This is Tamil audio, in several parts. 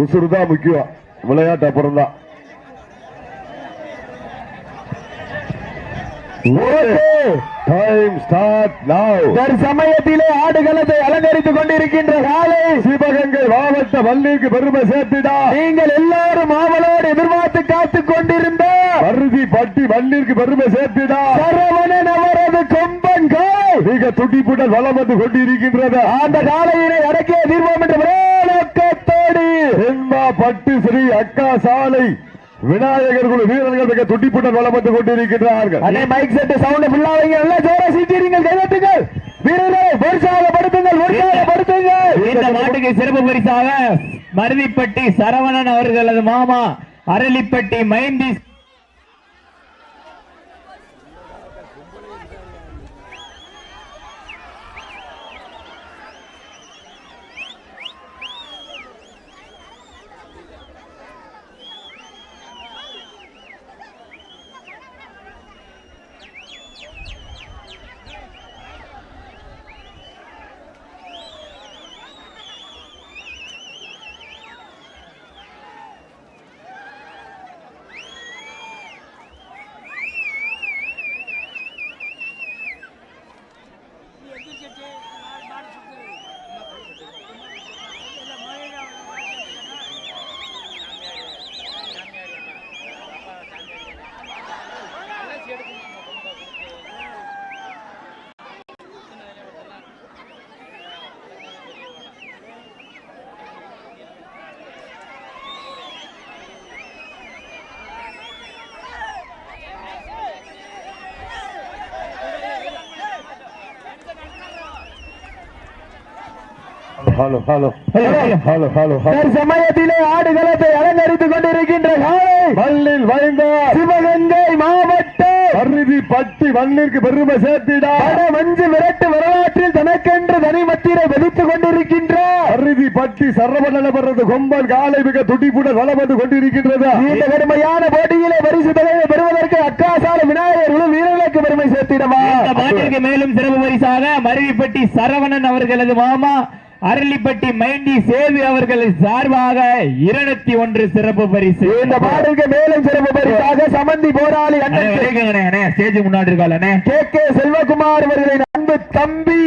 உசுறு தான் முக்கியம். விளையாட்டு அப்புறம் தான் டைம் ஸ்டார்ட் நவ் சமயத்திலே ஆடுகளத்தை அலங்கரித்துக் கொண்டிருக்கின்ற காலை சிவகங்கை மாவட்ட வள்ளிக்கு பெருமை சேர்த்திடா. நீங்கள் எல்லாரும் ஆவலோடு எதிர்பார்த்து காத்துக் கொண்டிருந்த பருதி பட்டி வள்ளிற்கு பெருமை சேர்த்திடா. சரவணன் அவரது கொம்பன் காய். மிக துடிப்புடன் வளம் வந்து கொண்டிருக்கின்றது. அந்த காலையினை அடக்கிய தீர்வோம் என்ற ஒரே நோக்கத்தோடு தென்மா பட்டு ஸ்ரீ அக்கா சாலை. விநாயகர் குழு வீரர்கள் மிக துடிப்புடன் வளம் வந்து கொண்டிருக்கின்றார்கள் அண்ணே மைக் செட் சவுண்ட் ஃபுல்லா வைங்க. நல்லா ஜோரா சீட்டிருங்கள் கைதட்டுங்கள் வீரர்களை உற்சாகப்படுத்துங்கள். உற்சாகப்படுத்துங்கள். இந்த மாட்டுக்கு சிறப்பு பரிசாக மருதிப்பட்டி சரவணன் அவர்களது மாமா அரளிப்பட்டி மைந்தி ஆடுகளத்தை அலங்கரித்துக் கொண்டிருக்கின்ற காலை சிவகங்கை மாவட்டம். பட்டி பெருமை சேர்த்திடா. மஞ்சு விரட்டு வரலாற்றில் தனக்கென்று தனிமத்திரை வெடித்துக் பட்டி பெறது கொம்பன் காலை மிக துடிப்புடன் வளம் வந்து கொண்டிருக்கின்றது. இந்த கடுமையான போட்டியிலே பரிசு தொகையை பெறுவதற்கு அக்காசால விநாயகர் குழு வீரர்களுக்கு பெருமை சேர்த்திடவா? இந்த மாட்டிற்கு மேலும் சிறப்பு பரிசாக மருவிப்பட்டி சரவணன் அவர்களது மாமா அரளிப்பட்டி மைண்டி சேது அவர்கள் சார்பாக இருநூத்தி ஒன்று சிறப்பு பரிசு. இந்த பாடலுக்கு மேலும் சிறப்பு பரிசாக சமந்தி போராளி ஸ்டேஜ் முன்னாடி இருக்காளே கே. கே. செல்வகுமார் அவர்களின் அன்பு தம்பி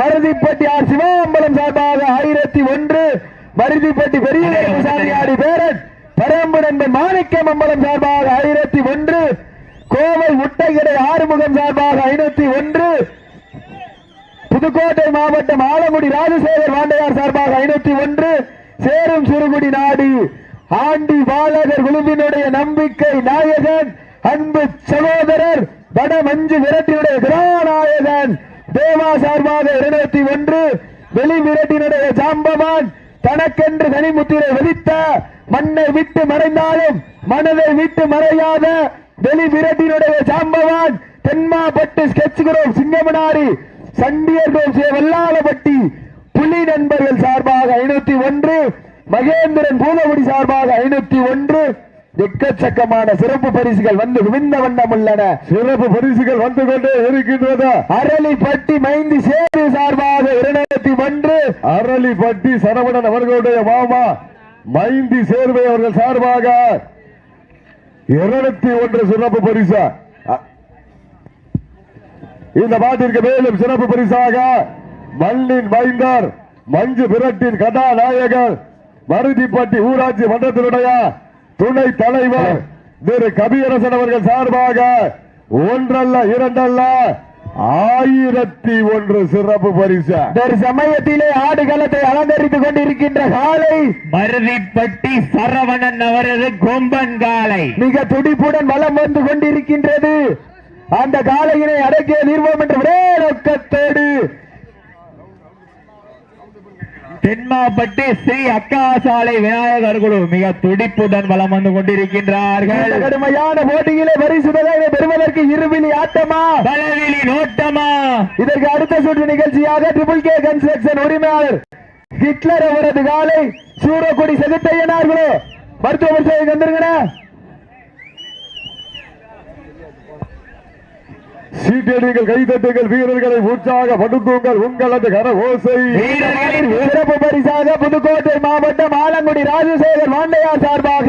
மருதிப்பட்டி ஆர். சிவாம்பலம் சார்பாக ஆயிரத்தி ஒன்று மருதிப்பட்டி பெரிய சாமியாடி பேரன் பரம்பு நண்பன் மாணிக்கம் அம்பலம் சார்பாக ஆயிரத்தி ஒன்று கோவை முட்டைகடை ஆறுமுகம் சார்பாக ஐநூத்தி ஒன்று புதுக்கோட்டை மாவட்டம் ஆலங்குடி ராஜசேகர் வாண்டையார் சார்பாக ஐநூத்தி ஒன்று சேரும் சிறுகுடி நாடு. ஆண்டி பாலகர் குழுவினுடைய நம்பிக்கை நாயகன் அன்பு சகோதரர் வட மஞ்சு விரட்டினுடைய கிராநாயகன் தேவா சார்பாக இருநூத்தி ஒன்று வெளி விரட்டினுடைய ஜாம்பவான் தனக்கென்று தனிமுத்திரை வதித்த மண்ணை விட்டு மறைந்தாலும் மனதை விட்டு மறையாத வெளி விரட்டினுடைய ஜாம்பவான் தென்மாப்பட்டு ஸ்கெட்ச் குரூப் சிங்கமனாரி சண்டியர் கோசே வல்லாளப்பட்டி புலி நண்பர்கள் சார்பாக ஐநூத்தி ஒன்று மகேந்திரன் பூதகுடி சார்பாக ஐநூத்தி ஒன்று. எக்கச்சக்கமான சிறப்பு பரிசுகள் வந்து குவிந்த வண்ணம் உள்ளன. சிறப்பு பரிசுகள் வந்து கொண்டே இருக்கின்றது? அரளிப்பட்டி மைந்தி சேரு சார்பாக இருநூத்தி ஒன்று. அரளி பட்டி சரவணன் அவர்களுடைய மாமா மைந்தி சேர்வை அவர்கள் சார்பாக இருநூத்தி ஒன்று சிறப்பு பரிசு. இந்த பாட்டிற்கு மேலும் சிறப்பு பரிசாக மண்ணின் மைந்தர் மஞ்சு விரட்டின் கதாநாயகர் மருதிப்பட்டி ஊராட்சி மன்றத்தினுடைய துணை தலைவர் திரு கவியரசன் அவர்கள் சார்பாக ஒன்றல்ல இரண்டல்ல ஆயிரத்தி ஒன்று சிறப்பு பரிசு. ஒரு சமயத்திலே ஆடுகளத்தை அலங்கரித்துக் கொண்டிருக்கின்ற காலை மருதிப்பட்டி சரவணன் அவரது கொம்பன் காலை. மிக துடிப்புடன் வலம் வந்து கொண்டிருக்கின்றது. அந்த காலையினை அடக்கிய நிர்வோம் என்ற ஒரே நோக்கத்தோடு தென்மாப்பட்டி ஸ்ரீ அக்கா சாலை விநாயகர் குழு மிக துடிப்புடன் வலம் வந்து கொண்டிருக்கின்றார்கள். கடுமையான போட்டியிலே பரிசு பெறுவதற்கு இருவிழி ஆட்டமா? பலவிழி நோட்டமா? இதற்கு அடுத்த சுற்று நிகழ்ச்சியாக ட்ரிபிள் கே கன்ஸ்ட்ரக்ஷன் உரிமையாளர் ஹிட்லர் அவரது காலை சூரக்குடி செகுத்தையனார்களோ மருத்துவ பரிசோதனை சீட்டடிகள் கைதட்டுங்கள் வீரர்களை உற்சாகப்படுத்துங்கள் உங்களது கர ஓசை. வீரர்களின் சிறப்பு பரிசாக புதுக்கோட்டை மாவட்டம் ஆலங்குடி ராஜசேகர் வாண்டையார் சார்பாக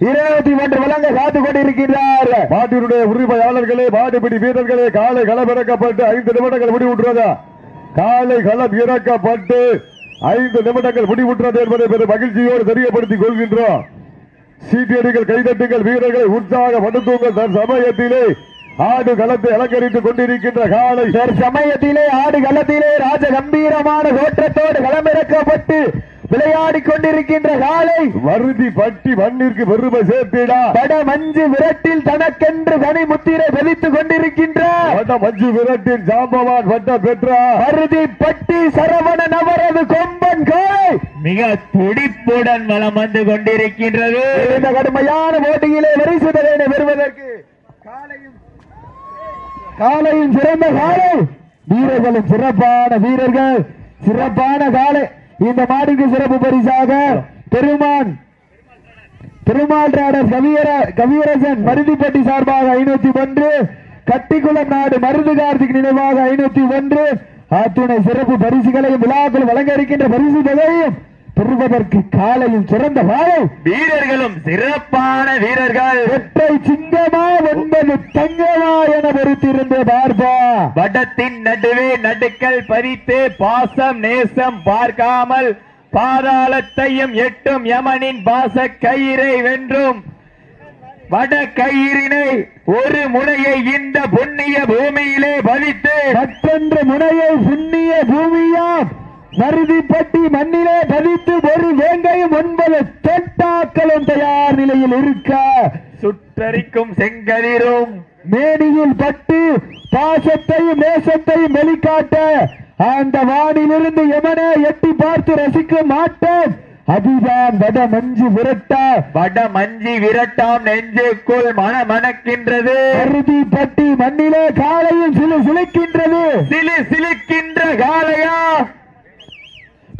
இருநூத்தி ஒன்று வழங்க காத்துக் கொண்டிருக்கிறார் மாட்டினுடைய உரிமையாளர்களே மாடுபிடி வீரர்களே காலை களம் இறக்கப்பட்டு ஐந்து நிமிடங்கள் முடிவுற்றதா. காலை களம் இறக்கப்பட்டு ஐந்து நிமிடங்கள் முடிவுற்றது என்பதை பெரும் மகிழ்ச்சியோடு தெரியப்படுத்திக் கொள்கின்றோம். சீட்டியடிகள் கைதட்டுங்கள் வீரர்களை உற்சாகப்படுத்துங்கள் தன் சமயத்திலே ஆடு களத்தை அலங்கரித்துக் கொண்டிருக்கின்ற காலை சமயத்திலே ஆடு களத்திலே ராஜ கம்பீரமான தோற்றத்தோடு களமிறக்கப்பட்டு விளையாடிக் கொண்டிருக்கின்ற காலை வருதி பட்டி மண்ணிற்கு பெருமை சேர்த்திடா. பட மஞ்சு விரட்டில் தனக்கென்று தனி முத்திரை பதித்துக் கொண்டிருக்கின்ற வட்ட மஞ்சு விரட்டின் ஜாம்பவான் வட்ட பெற்றா. மருதி பட்டி சரவணன் அவரது கொம்பன் காலை மிக துடிப்புடன் வலம் வந்து கொண்டிருக்கின்றது. இந்த கடுமையான போட்டியிலே வரிசுதலை பெறுவதற்கு காலையும் காலையும் சிறந்த காலை. வீரர்களும் சிறப்பான வீரர்கள் சிறப்பான காலை. இந்த மாடுக்கு சிறப்பு பரிசாக பெருமான் பெருமாள் ராடர் கவியர கவியரசன் மருதிப்பட்டி சார்பாக ஐநூத்தி ஒன்று கட்டிக்குளம் நாடு மருது கார்த்திக் நினைவாக ஐநூத்தி ஒன்று. அத்துணை சிறப்பு பரிசுகளையும் விழாக்கள் வழங்க இருக்கின்ற பரிசு தொகையும் பெறுவதற்கு காலையும் சிறந்த காலை வீரர்களும் சிறப்பான வீரர்கள். ஒற்றை சிங்கமா ஒன்பது தங்கமா என பொறுத்திருந்து பார்ப்பா. வடத்தின் நடுவே நடுக்கல் பதித்து பாசம் நேசம் பார்க்காமல் பாதாளத்தையும் எட்டும் யமனின் பாச கயிறை வென்றும். வட கயிறினை ஒரு முனையை இந்த புண்ணிய பூமியிலே பதித்து. மற்றொன்று முனையை புண்ணிய பூமியாம். மருதிப்பட்டி மண்ணிலே பதித்து ஒரு வேங்கையும் ஒன்பது தொட்டாக்களும் தயார் நிலையில் இருக்க. சுற்றரிக்கும் செங்கதிரும் மேனியில் பட்டு பாசத்தையும் நேசத்தையும் வெளிக்காட்ட அந்த வானிலிருந்து எமனே எட்டி பார்த்து ரசிக்க மாட்டேன் அதுதான் வட மஞ்சு விரட்டா. வட மஞ்சி விரட்டாம் நெஞ்சுக்குள் மனமணக்கின்றது. அருதி பட்டி மண்ணிலே காலையும் சிலு சிலிக்கின்றது. சிலு சிலுக்கின்ற காளையா?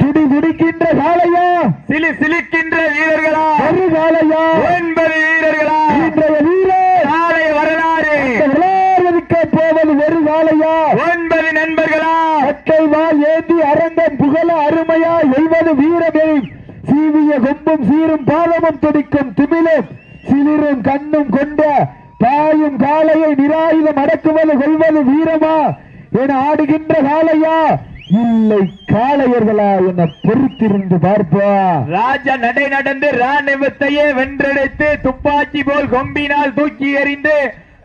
துடி துடிக்கின்ற காலையா சிலு சிலுக்கின்ற வீரர்களா? ஒரு காலையா ஒன்பது வீரர்களா? இன்றைய வீரர் காலை வரலாறு. விளையாடுவதற்கு போவது ஒரு காலையா ஒன்பது நண்பர்களா? அட்டை வால் ஏந்தி அரங்கம் புகழ அருமையா எழுவது வீரமே. சீவிய கொம்பும் சீரும் பாதமும் துடிக்கும் திமிலும் சிலிரும் கண்ணும் கொண்ட பாயும் காளையை நிராயுதம் அடக்குவது கொள்வது வீரமா? என ஆடுகின்ற காளையா இல்லை காளையர்களா என பொறுத்திருந்து பார்ப்பா. ராஜா நடை நடந்து ராணுவத்தையே வென்றடைத்து துப்பாக்கி போல் கொம்பினால் தூக்கி எறிந்து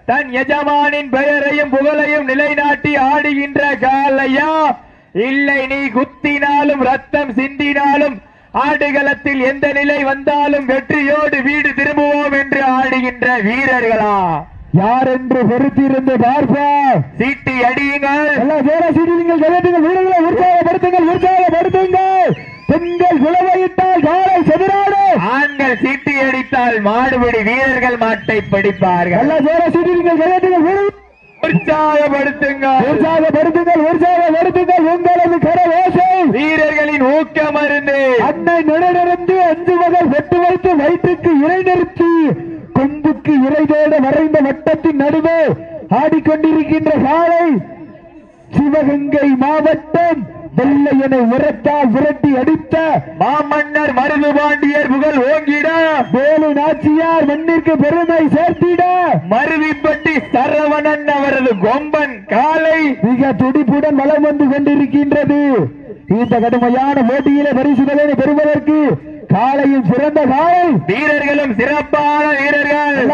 தன் எஜமானின் பெயரையும் புகழையும் நிலைநாட்டி ஆடுகின்ற காலையா இல்லை நீ குத்தினாலும் ரத்தம் சிந்தினாலும் ஆடுகளத்தில் எந்த நிலை வந்தாலும் வெற்றியோடு வீடு திரும்புவோம் என்று ஆடுகின்ற வீரர்களா. யார் என்று பொறுத்திருந்து பார்ப்பா சீட்டி அடியுங்கள். எல்லா பேர சீட்டிங்கள் கலட்டுங்கள் வீரர்களை உற்சாகப்படுத்துங்கள் உற்சாகப்படுத்துங்கள். பெண்கள் குலவையிட்டால் காலை செதிராடு ஆண்கள் சீட்டி அடித்தால் மாடுபிடி வீரர்கள் மாட்டை படிப்பார்கள். எல்லா பேர சீட்டிங்கள் கலட்டுங்கள் வீரர்கள் உற்சாகப்படுத்துங்கள். உற்சாகப்படுத்துங்கள் உற்சாகப்படுத்துங்கள் உங்களது கர ஓசை வீரர்களின் ஊக்க மருந்து. அன்னை நிலைநிறுந்து அஞ்சு வகை வெட்டு வைத்து வயிற்றுக்கு இறை நிறுத்தி கொம்புக்கு இறை தேட வரைந்த வட்டத்தின் நடுவே ஆடிக்கொண்டிருக்கின்ற காலை சிவகங்கை மாவட்டம் வெள்ளையனை உரத்தால் விரட்டி அடித்த மாமன்னர் மருது பாண்டியர் புகழ் ஓங்கிட. வேலு நாச்சியார் மண்ணிற்கு பெருமை சேர்த்திட. மருவிப்பட்டி சரவணன் அவரது கொம்பன் காலை. மிக துடிப்புடன் வளம் வந்து கொண்டிருக்கின்றது. இந்த கடுமையான போட்டியிலே பரிசுகளை பெறுவதற்கு காலையும் சிறந்த காலை. வீரர்களும் சிறப்பான வீரர்கள்.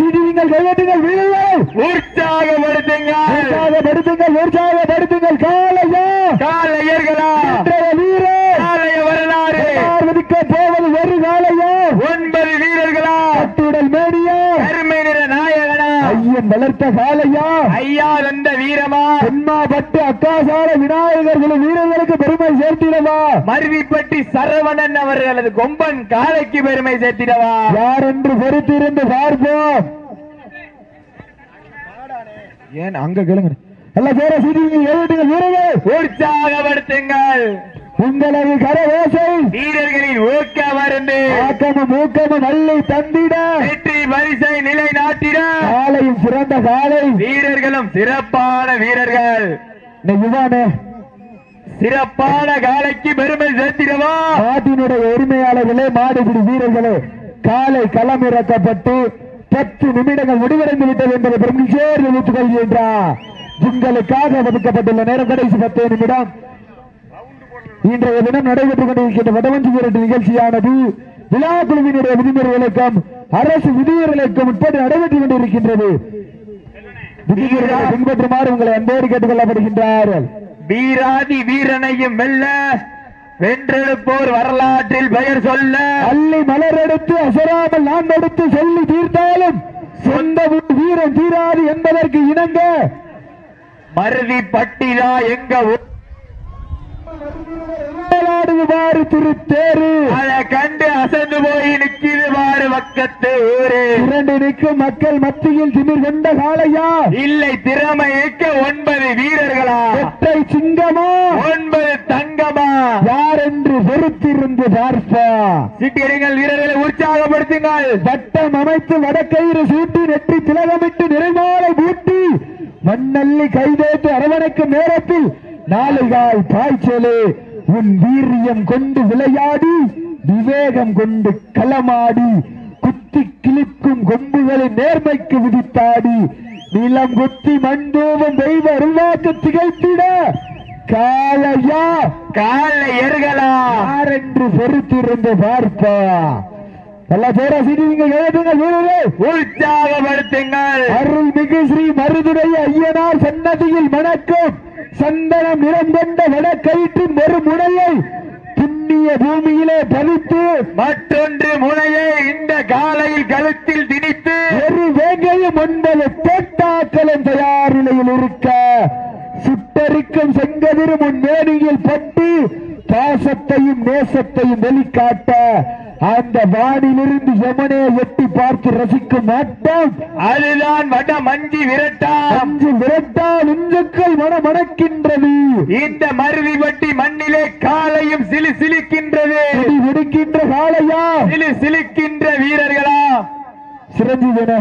சீட்டிங்கள் கையெட்டுங்கள் வீரர்கள். உற்சாகப்படுத்துங்கள். உற்சாகப்படுத்துங்கள் உற்சாகப்படுத்துங்கள். காலையா? காலையர்களா? வீரர். காலைய வரலாறு. போவது ஒரு காலையா? ஒன்பது வீரர்களா? கட்டுடல் ஐயன் வளர்த்த காலையா ஐயா வந்த வீரமா? பெண்மா பட்டு அக்காசால விநாயகர் குழு வீரர்களுக்கு பெருமை சேர்த்திடவா? மருவிப்பட்டி சரவணன் அவர்களது கொம்பன் காலைக்கு பெருமை சேர்த்திடவா? யார் என்று பொறுத்திருந்து பார்ப்போம். ஏன் அங்க கேளுங்க. எல்லா பேர சீட்டிங்கள் கையெட்டுங்கள் வீரர்கள். உற்சாகப்படுத்துங்கள். உங்களது கரவேசை வீரர்களின் ஊக்க மருந்து. ஆக்கமும் ஊக்கமும் அள்ளி தந்திட. வெற்றி பரிசை நிலைநாட்டிட. காலை வீரர்களும் சிறந்த காலை. வீரர்களும் சிறப்பான வீரர்கள். இந்த யுவானே சிறப்பான காலைக்கு பெருமை சேர்த்திடவா. நாட்டினுடைய உரிமையாளர்களே மாடுபிடி வீரர்களே காலை களமிறக்கப்பட்டு பத்து நிமிடங்கள் முடிவடைந்து விட்டது என்பதை பெருமிச்சேர் நினைத்துக் கொள்கின்றார். உங்களுக்காக ஒதுக்கப்பட்டுள்ள நேரம் கடைசி பத்து நிமிடம். இன்றைய தினம் நடைபெற்றுக் கொண்டிருக்கின்ற வடவஞ்சி வீரட்டு நிகழ்ச்சியானது விழா குழுவினுடைய விதிமுறைகளுக்கும் அரசு விதிமுறைகளுக்கும் உட்பட்டு நடைபெற்றுக் கொண்டிருக்கின்றது. பின்பற்றுமாறு உங்களை அன்போடு கேட்டுக் கொள்ளப்படுகின்றார்கள் வீராதி வீரனையும் வெல்ல வென்றெடுப்போர் வரலாற்றில் பெயர் சொல்ல. அள்ளி மலர் எடுத்து அசராமல் நான் எடுத்து சொல்லி தீர்த்தாலும் சொந்த வீரன் தீராது என்பதற்கு இணங்க. மருதி பட்டிதா எங்க ஊர் மேலாடுவாறு திருத்தேரு. அதை கண்டு அசந்து போய் நிற்கிது பாரு பக்கத்து ஊரு. இரண்டு நிற்கும் மக்கள் மத்தியில் திமிர் கொண்ட காளையா? இல்லை திறமை ஒன்பது வீரர்களா? ஒற்றை சிங்கமா? ஒன்பது தங்கமா? யார் என்று பொறுத்திருந்து பார்ப்பா? சிட்டியடிங்கள் வீரர்களை உற்சாகப்படுத்துங்கள். வட்டம் அமைத்து வடக்கயிறு சூட்டி நெற்றி திலகமிட்டு நிறைமாலை பூட்டி மண்ணள்ளி கைதேத்து அரவணைக்கும் நேரத்தில் நாளைகால் பாய்ச்சலே உன் வீரியம் கொண்டு விளையாடி விவேகம் கொண்டு களமாடி குத்தி கிழிக்கும் கொம்புகளை நேர்மைக்கு விதித்தாடி நிலம் குத்தி மண்டூவும் தெய்வ அருள்வாக்கு திகைத்திட காலையா கால எருகளா யார் என்று பொறுத்திருந்து பார்ப்பா. எல்லா பேரா சிரிங்க எழுதுங்க வீரர்களே உற்சாகப்படுத்துங்கள். அருள்மிகு ஸ்ரீ மருதுடைய ஐயனார் சன்னதியில் மணக்கும் சந்தனம் நிறம் கொண்ட வடக்கயிற்றின் ஒரு முனையை புண்ணிய பூமியிலே பதித்து மற்றொன்று முனையை இந்த காலையில் கழுத்தில் திணித்து ஒரு வேங்கையும் ஒன்பது தேட்டாக்களும் தயார் நிலையில் இருக்க சுட்டரிக்கும் செங்கதிரும் உன் மேனியில் பட்டு பாசத்தையும் நேசத்தையும் வெளிக்காட்ட அந்த வானிலிருந்து யமனே எட்டி பார்த்து ரசிக்கும் ஆட்டம் அதுதான் வட மஞ்சி விரட்டாம். அஞ்சு விரட்டால் இந்துக்கள் மனமணக்கின்றது. இந்த மருதிப்பட்டி மண்ணிலே காலையும் சிலு சிலிக்கின்றது. விடுக்கின்ற காளையா? சிலு சிலிக்கின்ற வீரர்களா? சிரஞ்சீவியன.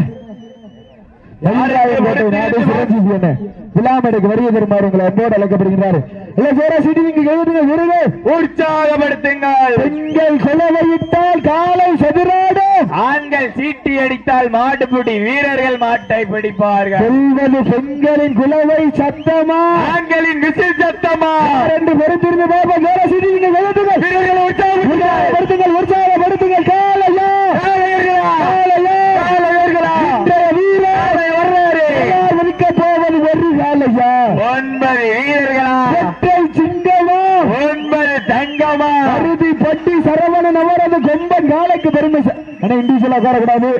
நாடு சிரஞ்சீவியன. விழாமேடைக்கு வருகை தருமாறு உங்களை அன்போடு அழைக்கப்படுகிறார் இல்ல சேரா சிடி நீங்க எழுதுங்க விருது உற்சாகப்படுத்துங்கள். பெண்கள் கொலவையிட்டால் காலை சதுராடு ஆண்கள் சீட்டி அடித்தால் மாட்டுப்பிடி வீரர்கள் மாட்டை பிடிப்பார்கள். சொல்வது பெண்களின் குலவை சத்தமா? ஆண்களின் விசில் சத்தமா? என்று பொறுத்திருந்து பாப்பா சேரா சிடி நீங்க எழுதுங்க வீரர்களை உற்சாகப்படுத்துங்கள். உற்சாகப்படுத்துங்கள் காலையா? காலையா காளையர்களா? இன்றைய வீரர் காளை வர்றாரு. யார் ஒலிக்க போவது ஒரு காலையா ஒன்பது வீரர்களா? ஒற்றை சிங்கமா? ஒன்பது தங்கமா? அறுதி பட்டி சரவணன் அவரது கொம்பன் காலைக்கு பெருமை ஆனா இண்டிவிஜுவலா உட்காரக்கூடாது.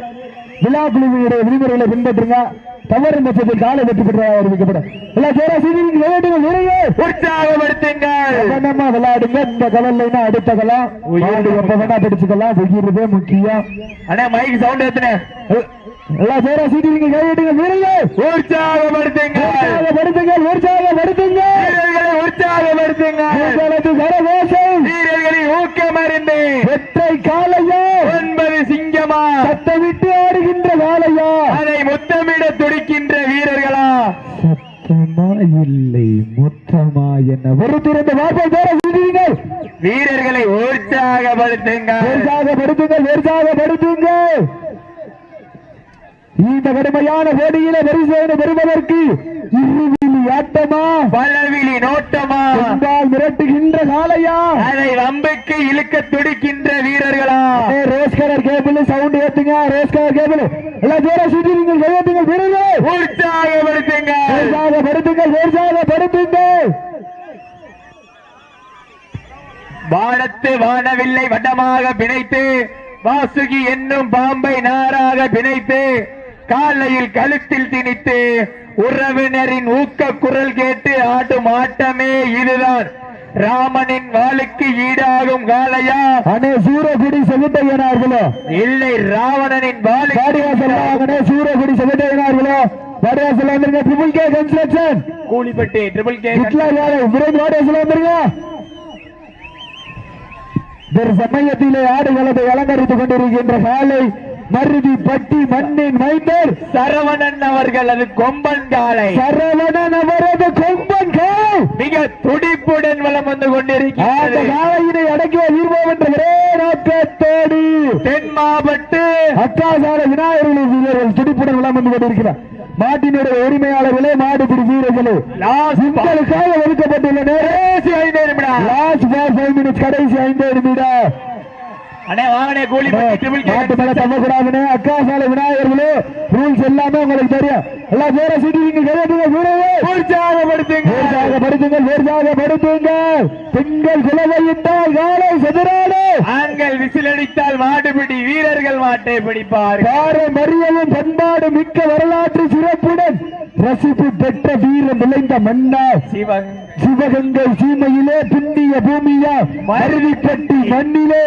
விழா குழுவினுடைய விதிமுறைகளை பின்பற்றுங்க. தவறு பட்சத்தில் காலை வெற்றி பெற்றதாக அறிவிக்கப்படும். எல்லா சேரா சீனிக்கு விளையாட்டுங்க நிறைய உற்சாகப்படுத்துங்கள் கவனமா விளையாடுங்க. இந்த கலல்லைனா அடுத்த கலம் மாடு எப்ப வேணா பிடிச்சுக்கலாம். வெகிறதே முக்கியம். அண்ணா மைக் சவுண்ட் எத்தனை? எல்லா சேரா சீனிக்கு விளையாட்டுங்க நிறைய உற்சாகப்படுத்துங்கள் உற்சாகப்படுத்துங்கள் உற்சாகப்படுத்துங்கள். வீரர்களை உற்சாகப்படுத்துங்கள் உங்களது கரகோஷம் வீரர்களின் ஊக்கமறிந்து வெற்றை காலையா. ஒன்பது சிங்கமா. சத்தமிட்டு ஆடுகின்ற காலையா அதை முத்தமிட துடிக்கின்ற வீரர்களா. சத்தமா இல்லை மொத்தமா என்ன? திறந்த வார்த்தை பேர விடுவீங்கள் வீரர்களை உற்சாகப்படுத்துங்கள். உற்சாகப்படுத்துங்கள் உற்சாகப்படுத்துங்கள். இந்த கடுமையான போட்டியில பரிசோதனை பெறுவதற்கு இருவிழி ஆட்டமா? பலவிழி நோட்டமா? கொண்டால் மிரட்டுகின்ற காலையா அதை வம்புக்கு இழுக்க துடிக்கின்ற வீரர்களா? ஏ, ரோஸ் கலர் கேபிள் சவுண்ட் ஏத்துங்க ரோஸ் கலர் கேபிள் எல்லாம் பேர சுற்றி நீங்கள் கையெழுத்துங்கள் விருது உற்சாகப்படுத்துங்கள் உற்சாகப்படுத்துங்கள் உற்சாகப்படுத்துங்கள் வானத்து வானவில்லை வட்டமாக பிணைத்து வாசுகி என்னும் பாம்பை நாராக பிணைத்து காலையில் கழுத்தில் திணித்து உறவினரின் ஊக்க குரல் கேட்டு ஆடும் ஆட்டமே இதுதான். ராமனின் வாளுக்கு ஈடாகும் காளையா? அண்ணே சூரகுடி செவிட்டையனார்களோ. இல்லை ராவணனின் வாங்கனே சூரகுடி செவிட்டையனார்களோ. வாடிவாசல் வந்துருங்க triple K construction Koolipatti triple K Hitler யாரை விரைந்து வாடிவாசல் வந்துருங்க. ஒரு சமயத்திலே ஆடுகளத்தை அலங்கரித்துக் கொண்டிருக்கின்ற காலை மருதி பட்டி மண்ணின் மைந்தர் சரவணன் அவர்கள் அது கொம்பன் காலை. சரவணன் அவரது கொம்பன் காலை. மிக துடிப்புடன் வலம் வந்து கொண்டிருக்கிறது காலையினை அடக்கிய வீர்வோம் என்ற ஒரே நோக்கத்தோடு தென் மாவட்டு. அக்காசால விநாயகர்கள் வீரர்கள் துடிப்புடன் விளம் வந்து கொண்டிருக்கிறார். மாட்டினுடைய உரிமையாளர்களே மாடுபிடி வீரர்களே. லாஸ்ட் உங்களுக்காக ஒதுக்கப்பட்டுள்ள நேரம். கடைசி ஐந்து நிமிடம். அண்ணே வாங்கனே கூலி மாட்டு மேல தம்மக்கூடாதுன்னு அக்கா சாலை விநாயகர்களே ரூல்ஸ் எல்லாமே உங்களுக்கு தெரியும். எல்லாம் பேர சீட்டிங்க கேட்டுங்க வீரவே உற்சாகப்படுத்துங்க உற்சாகப்படுத்துங்கள் உற்சாகப்படுத்துங்கள் பெண்கள் குலவையிட்டால் காலை செதிராடு ஆண்கள் விசில் அடித்தால் மாடுபிடி வீரர்கள் மாட்டை பிடிப்பார்கள். பாரம்பரியமும் பண்பாடு மிக்க வரலாற்று சிறப்புடன் ரசிப்பு பெற்ற வீரம் விளைந்த மன்னார். சிவகங்கை. சீமையிலே புண்ணிய பூமியா மருதிப்பட்டி மண்ணிலே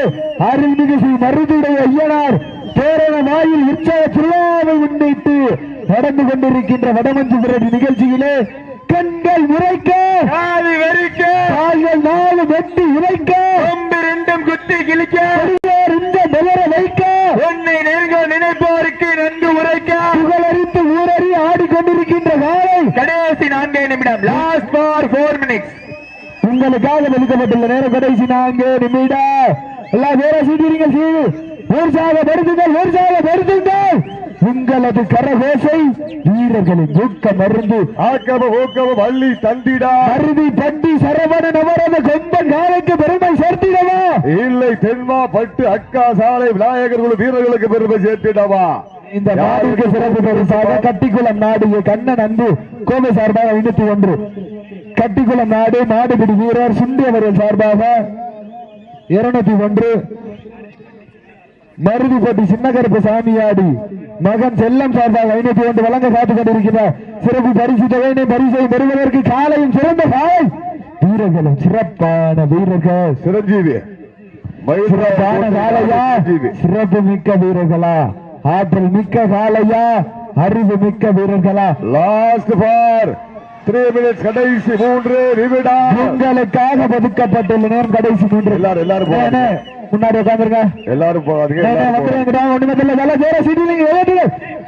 அருள்மிகு ஸ்ரீ மருதுடைய ஐயனார் பேரண வாயில் உற்சவ திருவிழாவை முன்னிட்டு நடந்து கொண்டிருக்கின்ற வடமஞ்சு விரடி நிகழ்ச்சியிலே கண்கள் உரைக்க காது வெறிக்க கால்கள் நாலு வெட்டி உரைக்க கொம்பு ரெண்டும் குத்தி கிழிக்க இந்த பெயர வைக்க உன்னை நெருங்க நினைப்போருக்கு நன்கு உரைக்க புகழறிந்து ஊரறி ஆடிக்கொண்டிருக்கின்ற காலை கடைசி நான்கே நிமிடம். லாஸ்ட் ஃபார் ஃபோர் மினிட்ஸ் உங்களுக்காக ஒதுக்கப்பட்டுள்ள நேரம் கடைசி நான்கு நிமிடம். எல்லாம் வேற சீட்டிருங்கள் சீடு உற்சாகப்படுத்துங்கள் உற்சாகப்படுத்துங்கள் உங்களது கரகோசை வீரர்களின் ஊக்க மருந்து ஆக்கமும் ஊக்கமும் அள்ளி தந்திடா. மருதி பட்டி சரவணன் அவரது கொம்பன் காலைக்கு பெருமை சேர்த்திடவா? இல்லை தென்மா பட்டு அக்கா சாலை விநாயகர் குழு வீரர்களுக்கு பெருமை சேர்த்திடவா? இந்த நாடுக்கு சிறப்பு பரிசாக கட்டிக்குளம் நாடு கண்ணன் அன்பு கோவை சார்பாக ஐநூத்தி ஒன்று கட்டிக்குளம் நாடு மாடுபிடி வீரர் சுண்டி அவர்கள் சார்பாக இருநூத்தி ஒன்று. மருதிப்பட்டி சின்னகருப்பு சாமியாடி மகன் செல்லம் சார்பாக ஐநூத்தி ஒன்று வழங்க காத்துக் கொண்டிருக்கிறார் சிறப்பு பரிசு தொகையினை பரிசை பெறுவதற்கு காலையும் சிறந்த காலை வீரர்களும் சிறப்பான வீரர்கள். சிரஞ்சீவி. சிறப்பான காலையா சிறப்பு மிக்க வீரர்களா? ஆற்றல் மிக்க காலையா அறிவு மிக்க வீரர்களா? லாஸ்ட் ஃபார் த்ரீ மினிட்ஸ் கடைசி மூன்று நிமிடம். உங்களுக்காக ஒதுக்கப்பட்டுள்ள நேரம் கடைசி மூன்று. எல்லாரும் எல்லாரும் முன்னாடி உட்காந்துருங்க எல்லாரும் போகாதீங்க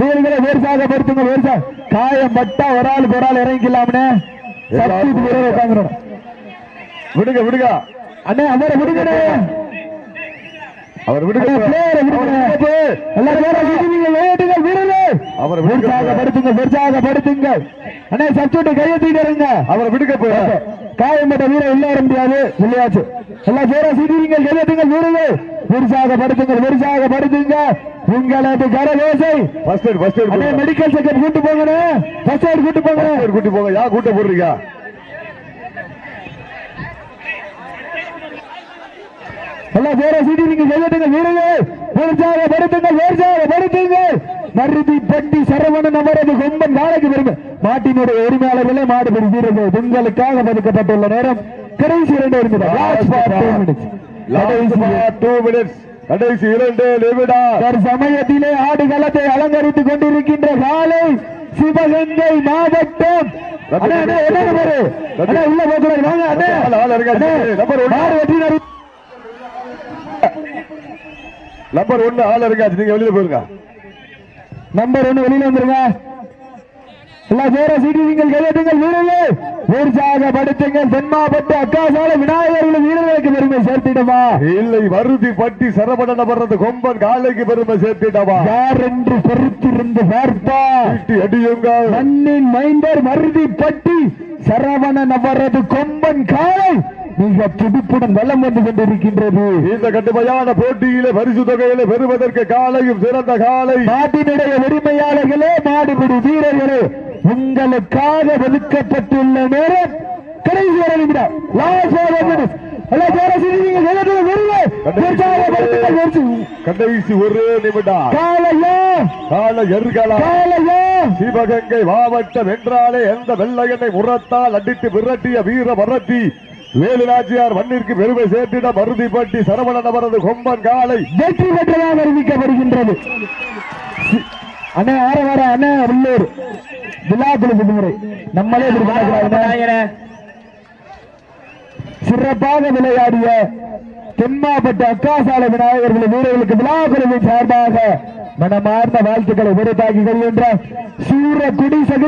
வீரர்களை வேர்சாகப்படுத்துங்க வேர்சா காயம் பட்டா ஒரு ஆள் ஒரு ஆள் இறங்கிக்கலாம்னே. உட்காந்துருங்க விடுங்க விடுங்க. அண்ணே அவரை விடுங்கண்ணே அவர் விடுங்க அண்ணே, பிளேயரை விடுங்க. எல்லாரும் வேற சீட்டிலிங்க எழுதுங்க வீரர்களே அவரை விடுங்க. உற்சாகப்படுத்துங்க உற்சாகப்படுத்துங்க அண்ணே சப்ஸ்டியூட் கையெழுத்திட்டு இருங்க அவரை விடுங்க போய் காயம்பட்ட வீரர் வர முடியாது. இல்லையாச்சு எல்லாம் பேர சீட்டிங்கள் கையெழுத்துங்க வீரர்கள் உற்சாகப்படுத்துங்க உற்சாகப்படுத்துங்க உங்களது கரவேசை first aid first aid medical checkup கூட்டு போங்கண்ணே. ஃபர்ஸ்ட் எய்ட் கூட்டு போங்க கூட்டி போங்க. யா கூட்ட போடுறீங்க? எல்லாம் பேர சீட்டிங்க கையெழுத்துங்க வீரர்கள் உற்சாகப்படுத்துங்க உற்சாகப்படுத்துங்க மருதி பட்டி சரவணன் அவரது கொம்பன் நாளைக்கு வருங்க மாட்டினுடைய உரிமையாளர்களே மாடுபடி வீரர்கள் உங்களுக்காக ஒதுக்கப்பட்டுள்ள நேரம் கடைசி இரண்டு நிமிடம். கடைசி இரண்டு நிமிடம். சமயத்திலே ஆடுகளத்தை அலங்கரித்துக் கொண்டிருக்கின்ற காலை சிவகங்கை மாவட்டம். என்ன உள்ள போகக்கூடாது. வாங்க, அண்ணே. ஆள், ஆள் இருக்காது. அண்ணே, நம்பர் ஒன்னு ஆள் இருக்காச்சு. நீங்க வெளியில போயிருங்க. நம்பர் ஒண்ணு வெளியில வந்துருங்க. எல்லாம் வேற சீட்டி நீங்கள் கையெழுத்துங்கள் வீரர்கள். உற்சாகப்படுத்துங்கள் தென்மாவட்ட அக்காசால விநாயகர்கள் வீரர்களுக்கு பெருமை சேர்த்திடவா? இல்லை வருதி பட்டி சரவணன் வர்றது கொம்பன் காலைக்கு பெருமை சேர்த்திடவா? யார் என்று பொறுத்திருந்து பார்ப்பா. வீட்டு அடியுங்கள். மண்ணின் மைந்தர் மருதி பட்டி சரவணன் அவரது கொம்பன் காலை மிக துடிப்புடன் வலம் வந்து கொண்டிருக்கின்றது. இந்த கடுமையான போட்டியிலே பரிசு தொகையிலே பெறுவதற்கு காலையும் சிறந்த காலை. நாட்டினுடைய உரிமையாளர்களே மாடுபிடி வீரர்களே உங்களுக்காக ஒதுக்கப்பட்டுள்ள நேரம் கடைசி வரை நிமிடம் கடைசி ஒரு நிமிடம். சிவகங்கை மாவட்டம் என்றாலே எந்த வெள்ளையனை முரத்தால் அடித்து விரட்டிய வீர மரத்தி வேலுநாச்சியார் மண்ணிற்கு பெருமை சேர்த்திட மருதிப்பட்டி சரவணன் அவரது கொம்பன் காலை வெற்றி பெற்றதாக அறிவிக்கப்படுகின்றது. அண்ணே ஆற வர அண்ணே உள்ளூர். விழாக்குழு விடுமுறை நம்மளே. சிறப்பாக விளையாடிய தென்மாவட்ட அக்காசாலை விநாயகர்கள் வீரர்களுக்கு விழாக்குழுவின் சார்பாக மனமார்ந்த வாழ்த்துக்களை விருதாக்கி கொள்கின்ற சூர குடி சகு